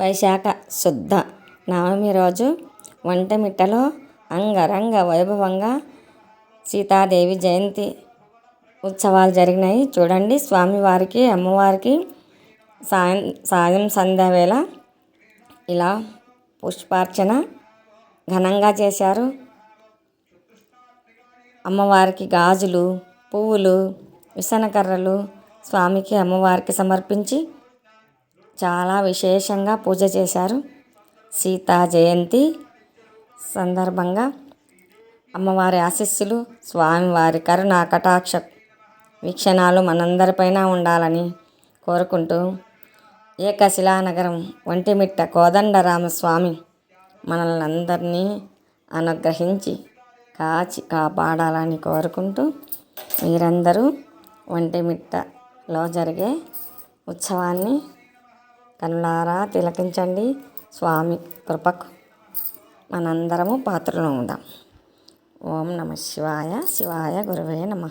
వైశాఖ శుద్ధ నవమి రోజు వంటమిట్టలో అంగరంగ వైభవంగా సీతాదేవి జయంతి ఉత్సవాలు జరిగినాయి. చూడండి స్వామివారికి అమ్మవారికి సాయం సాయం సంధ్య వేళ ఇలా పుష్పార్చన ఘనంగా చేశారు. అమ్మవారికి గాజులు పువ్వులు విసనకర్రలు స్వామికి అమ్మవారికి సమర్పించి చాలా విశేషంగా పూజ చేశారు. సీతా జయంతి సందర్భంగా అమ్మవారి ఆశీస్సులు స్వామివారి కరుణ కటాక్ష వీక్షణాలు మనందరిపైన ఉండాలని కోరుకుంటూ ఏకశిలానగరం ఒంటిమిట్ట కోదండరామస్వామి మనల్ని అందరినీ అనుగ్రహించి కాచి కాపాడాలని కోరుకుంటూ మీరందరూ ఒంటిమిట్టలో జరిగే ఉత్సవాన్ని కనులారా తిలకించండి. స్వామి కృపకు మనందరము పాత్రలు ఉందాం. ఓం నమ శివాయ శివాయ గురువే నమ.